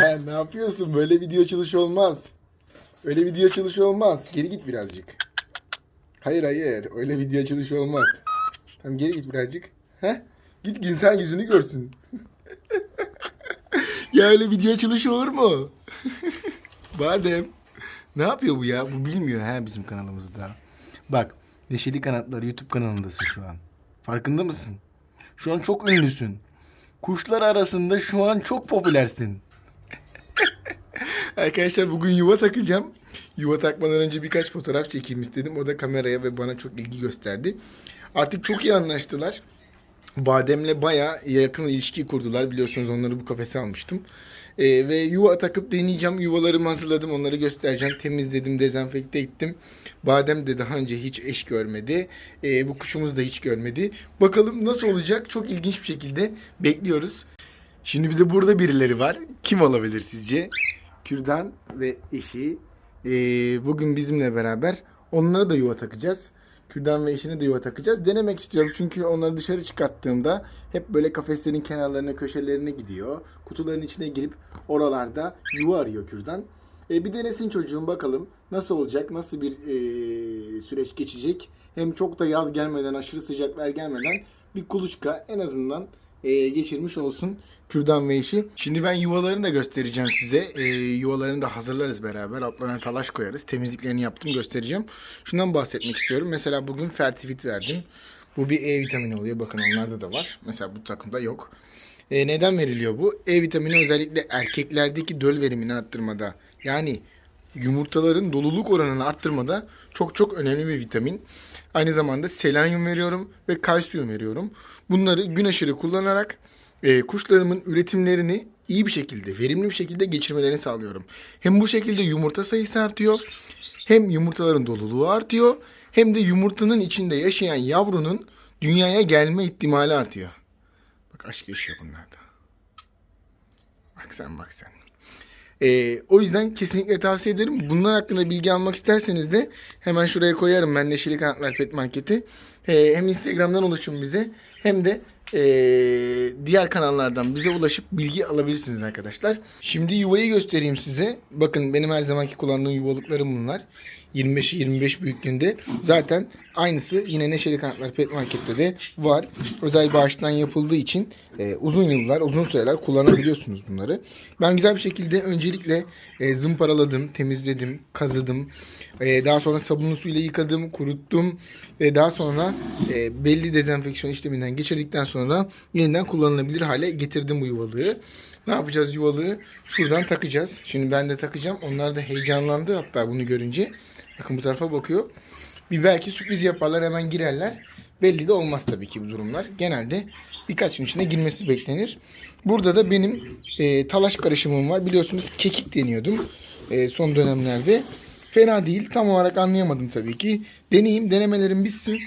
Ya ne yapıyorsun? Böyle video açılışı olmaz. Öyle video açılışı olmaz. Geri git birazcık. Hayır hayır. Öyle video açılışı olmaz. Tamam geri git birazcık. He? Git insan yüzünü görsün. ya öyle video açılışı olur mu? Badem. Ne yapıyor bu ya? Bu bilmiyor ha bizim kanalımızda. Bak. Neşeli Kanatlar YouTube kanalındasın şu an. Farkında mısın? Şu an çok ünlüsün. Kuşlar arasında şu an çok popülersin. Arkadaşlar bugün yuva takacağım. Yuva takmadan önce birkaç fotoğraf çekeyim istedim. O da kameraya ve bana çok ilgi gösterdi. Artık çok iyi anlaştılar. Badem'le baya yakın ilişki kurdular. Biliyorsunuz onları bu kafese almıştım. Ee, ve yuva takıp deneyeceğim. Yuvalarımı hazırladım. Onları göstereceğim. Temizledim, dezenfekte ettim. Badem de daha önce hiç eş görmedi. Ee, bu kuşumuz da hiç görmedi. Bakalım nasıl olacak? Çok ilginç bir şekilde bekliyoruz. Şimdi bir de burada birileri var. Kim olabilir sizce? Kürdan ve eşi. Ee, bugün bizimle beraber onlara da yuva takacağız. Kürdan ve eşine de yuva takacağız. Denemek istiyorum çünkü onları dışarı çıkarttığımda hep böyle kafeslerin kenarlarına, köşelerine gidiyor. Kutuların içine girip oralarda yuva arıyor Kürdan. Ee, bir denesin çocuğum bakalım nasıl olacak, nasıl bir ee, süreç geçecek. Hem çok da yaz gelmeden, aşırı sıcaklar gelmeden bir kuluçka en azından e, geçirmiş olsun kürdan ve işi. Şimdi ben yuvalarını da göstereceğim size. E, yuvalarını da hazırlarız beraber. Altlarına talaş koyarız. Temizliklerini yaptım göstereceğim. Şundan bahsetmek istiyorum. Mesela bugün Fertifit verdim. Bu bir E vitamini oluyor. Bakın onlarda da var. Mesela bu takımda yok. E, neden veriliyor bu? E vitamini özellikle erkeklerdeki döl verimini arttırmada. Yani yumurtaların doluluk oranını arttırmada çok çok önemli bir vitamin. Aynı zamanda selenyum veriyorum ve kalsiyum veriyorum. Bunları gün aşırı kullanarak e, kuşlarımın üretimlerini iyi bir şekilde, verimli bir şekilde geçirmelerini sağlıyorum. Hem bu şekilde yumurta sayısı artıyor, hem yumurtaların doluluğu artıyor, hem de yumurtanın içinde yaşayan yavrunun dünyaya gelme ihtimali artıyor. Bak aşk yaşıyor bunlarda. Bak sen bak sen. Ee, o yüzden kesinlikle tavsiye ederim. Bunlar hakkında bilgi almak isterseniz de hemen şuraya koyarım ben Neşeli Kanatlar Pet Market'i. Ee, hem Instagram'dan ulaşın bize hem de ee, diğer kanallardan bize ulaşıp bilgi alabilirsiniz arkadaşlar. Şimdi yuvayı göstereyim size. Bakın benim her zamanki kullandığım yuvalıklarım bunlar. 25'i 25 büyüklüğünde. Zaten aynısı yine Neşeli Kanatlar Pet Market'te de var. Özel bağıştan yapıldığı için e, uzun yıllar, uzun süreler kullanabiliyorsunuz bunları. Ben güzel bir şekilde öncelikle e, zımparaladım, temizledim, kazıdım. E, daha sonra sabunlu suyla yıkadım, kuruttum ve daha sonra e, belli dezenfeksiyon işleminden geçirdikten sonra yeniden kullanılabilir hale getirdim bu yuvalığı. Ne yapacağız yuvalığı? Şuradan takacağız. Şimdi ben de takacağım. Onlar da heyecanlandı hatta bunu görünce. Bakın bu tarafa bakıyor. Bir belki sürpriz yaparlar hemen girerler. Belli de olmaz tabii ki bu durumlar. Genelde birkaç gün içinde girmesi beklenir. Burada da benim e, talaş karışımım var. Biliyorsunuz kekik deniyordum e, son dönemlerde. Fena değil. Tam olarak anlayamadım tabii ki. Deneyeyim, denemelerim bitsin.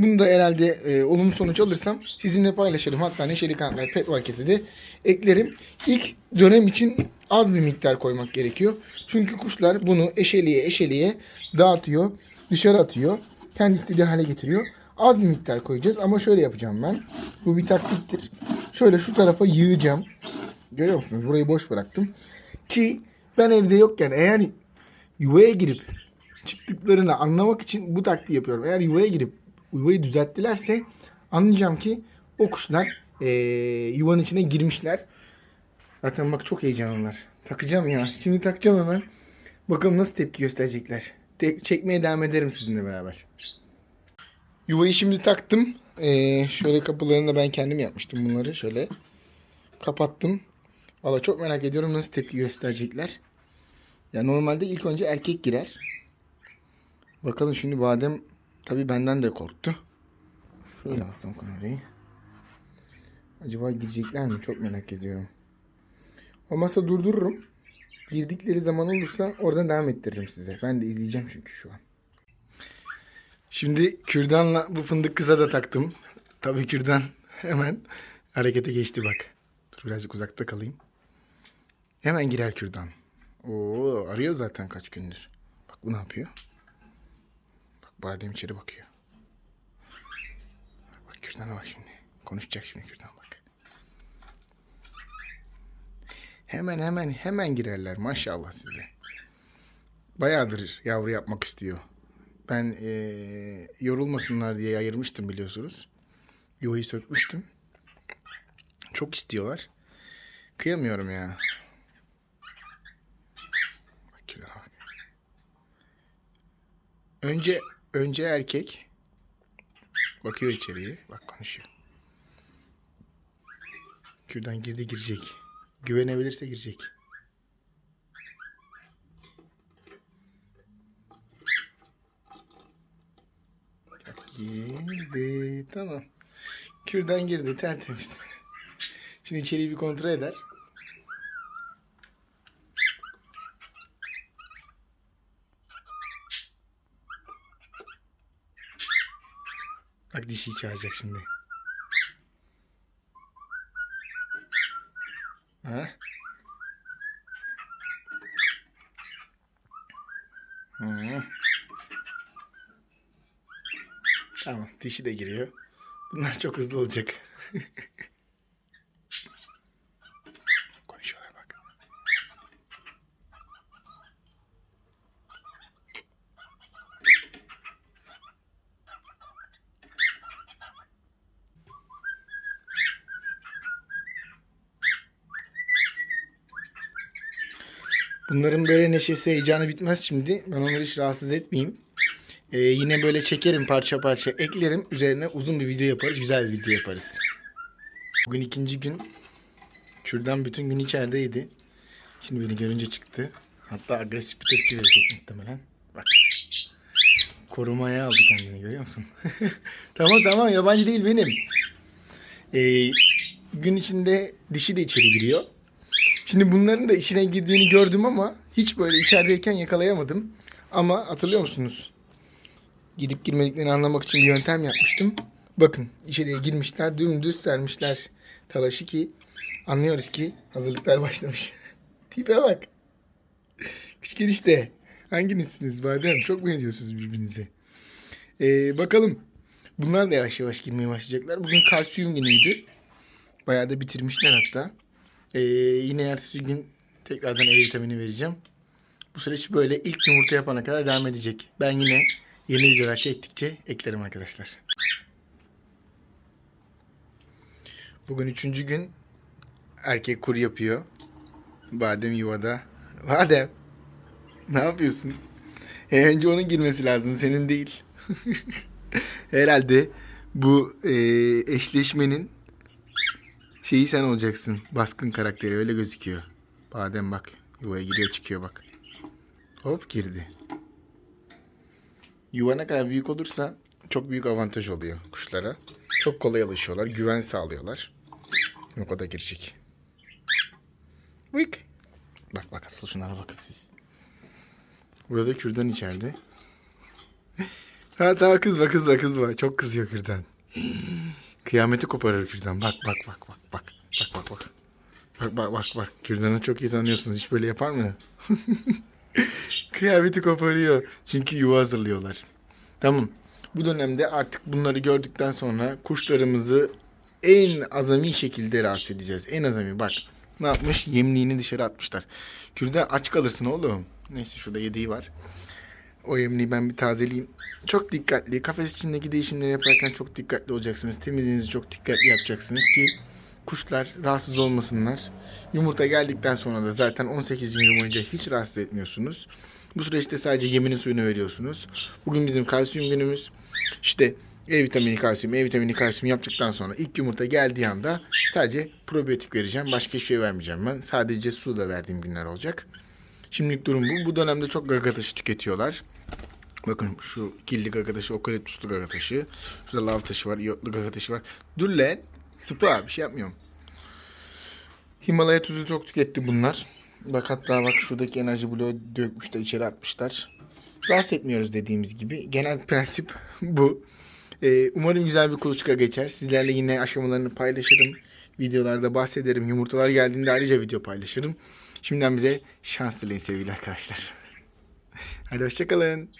Bunu da herhalde e, olumlu sonuç alırsam sizinle paylaşırım. Hatta Neşeli Kanatlar Pet Market'e de eklerim. İlk dönem için az bir miktar koymak gerekiyor. Çünkü kuşlar bunu eşeliğe eşeliğe dağıtıyor. Dışarı atıyor. Kendi istediği hale getiriyor. Az bir miktar koyacağız ama şöyle yapacağım ben. Bu bir taktiktir. Şöyle şu tarafa yığacağım. Görüyor musunuz? Burayı boş bıraktım. Ki ben evde yokken eğer yuvaya girip çıktıklarını anlamak için bu taktiği yapıyorum. Eğer yuvaya girip yuvayı düzelttilerse anlayacağım ki o kuşlar eee, yuvanın içine girmişler. Zaten bak çok heyecanlılar. Takacağım ya. Şimdi takacağım hemen. Bakalım nasıl tepki gösterecekler. Te- çekmeye devam ederim sizinle beraber. Yuvayı şimdi taktım. Ee, şöyle kapılarını da ben kendim yapmıştım bunları. Şöyle kapattım. Valla çok merak ediyorum nasıl tepki gösterecekler. Ya normalde ilk önce erkek girer. Bakalım şimdi badem tabii benden de korktu. Şöyle alsam kamerayı. Acaba girecekler mi? Çok merak ediyorum. Olmazsa durdururum. Girdikleri zaman olursa oradan devam ettiririm size. Ben de izleyeceğim çünkü şu an. Şimdi kürdanla bu fındık kıza da taktım. Tabii kürdan hemen harekete geçti bak. Dur birazcık uzakta kalayım. Hemen girer kürdan. Oo arıyor zaten kaç gündür. Bak bu ne yapıyor? Badem içeri bakıyor. Bak kürdana bak şimdi. Konuşacak şimdi kürdan bak. Hemen hemen hemen girerler maşallah size. Bayağıdır yavru yapmak istiyor. Ben eee, yorulmasınlar diye ayırmıştım biliyorsunuz. Yuvayı sökmüştüm. Çok istiyorlar. Kıyamıyorum ya. Bak. Önce önce erkek bakıyor içeriye. Bak konuşuyor. Kürdan girdi girecek. Güvenebilirse girecek. Girdi. Tamam. Kürdan girdi tertemiz. Şimdi içeriği bir kontrol eder. Bak dişiyi çağıracak şimdi. Ha? Hı. Tamam, dişi de giriyor. Bunlar çok hızlı olacak. Konuşuyorlar bak. Bunların böyle neşesi, heyecanı bitmez şimdi. Ben onları hiç rahatsız etmeyeyim. Ee, yine böyle çekerim parça parça eklerim. Üzerine uzun bir video yaparız. Güzel bir video yaparız. Bugün ikinci gün. Kürdan bütün gün içerideydi. Şimdi beni görünce çıktı. Hatta agresif bir tepki verecek muhtemelen. Bak. Korumaya aldı kendini görüyor musun? tamam tamam yabancı değil benim. Ee, gün içinde dişi de içeri giriyor. Şimdi bunların da içine girdiğini gördüm ama hiç böyle içerideyken yakalayamadım. Ama hatırlıyor musunuz? Gidip girmediklerini anlamak için bir yöntem yapmıştım. Bakın içeriye girmişler, dümdüz sermişler talaşı ki anlıyoruz ki hazırlıklar başlamış. Tipe bak. Küçük enişte. Hanginizsiniz Badem? Çok benziyorsunuz birbirinize. Ee, bakalım. Bunlar da yavaş yavaş girmeye başlayacaklar. Bugün kalsiyum günüydü. Bayağı da bitirmişler hatta. Ee, yine ertesi gün tekrardan E vitamini vereceğim. Bu süreç böyle ilk yumurta yapana kadar devam edecek. Ben yine yeni videolar çektikçe eklerim arkadaşlar. Bugün üçüncü gün erkek kur yapıyor. Badem yuvada. Badem. Ne yapıyorsun? E, önce onun girmesi lazım. Senin değil. Herhalde bu e, eşleşmenin şeyi sen olacaksın. Baskın karakteri öyle gözüküyor. Badem bak. Yuvaya giriyor çıkıyor bak. Hop girdi. Yuva ne kadar büyük olursa çok büyük avantaj oluyor kuşlara. Çok kolay alışıyorlar. Güven sağlıyorlar. Yok o da girecek. Vık. Bak bak asıl şunlara bakın siz. Burada kürdan içeride. ha tamam kızma kızma kızma. Çok kızıyor kürdan. Kıyameti koparır kürdan. Bak bak bak bak bak. Bak bak bak. Bak bak bak bak. Kürdanı çok iyi tanıyorsunuz. Hiç böyle yapar mı? Kıyameti koparıyor. Çünkü yuva hazırlıyorlar. Tamam. Bu dönemde artık bunları gördükten sonra kuşlarımızı en azami şekilde rahatsız edeceğiz. En azami bak. Ne yapmış? Yemliğini dışarı atmışlar. Kürdan aç kalırsın oğlum. Neyse şurada yediği var. O yemliği ben bir tazeleyeyim. Çok dikkatli. Kafes içindeki değişimleri yaparken çok dikkatli olacaksınız. Temizliğinizi çok dikkatli yapacaksınız ki kuşlar rahatsız olmasınlar. Yumurta geldikten sonra da zaten 18 gün boyunca hiç rahatsız etmiyorsunuz. Bu süreçte sadece yeminin suyunu veriyorsunuz. Bugün bizim kalsiyum günümüz. İşte E vitamini, kalsiyum, E vitamini, kalsiyum yaptıktan sonra ilk yumurta geldiği anda sadece probiyotik vereceğim. Başka hiçbir şey vermeyeceğim ben. Sadece su da verdiğim günler olacak. Şimdilik durum bu. Bu dönemde çok gaga taşı tüketiyorlar. Bakın şu killi gaga taşı, okaliptuslu gaga taşı. Şurada lav taşı var, iyotlu gaga taşı var. Dur lan. Sıpa bir şey yapmıyorum. Himalaya tuzu çok tüketti bunlar. Bak hatta bak şuradaki enerji bloğu dökmüş de içeri atmışlar. Rahatsız etmiyoruz dediğimiz gibi. Genel prensip bu. Ee, umarım güzel bir kuluçka geçer. Sizlerle yine aşamalarını paylaşırım. Videolarda bahsederim. Yumurtalar geldiğinde ayrıca video paylaşırım. Şimdiden bize şans dileyin sevgili arkadaşlar. Hadi hoşçakalın.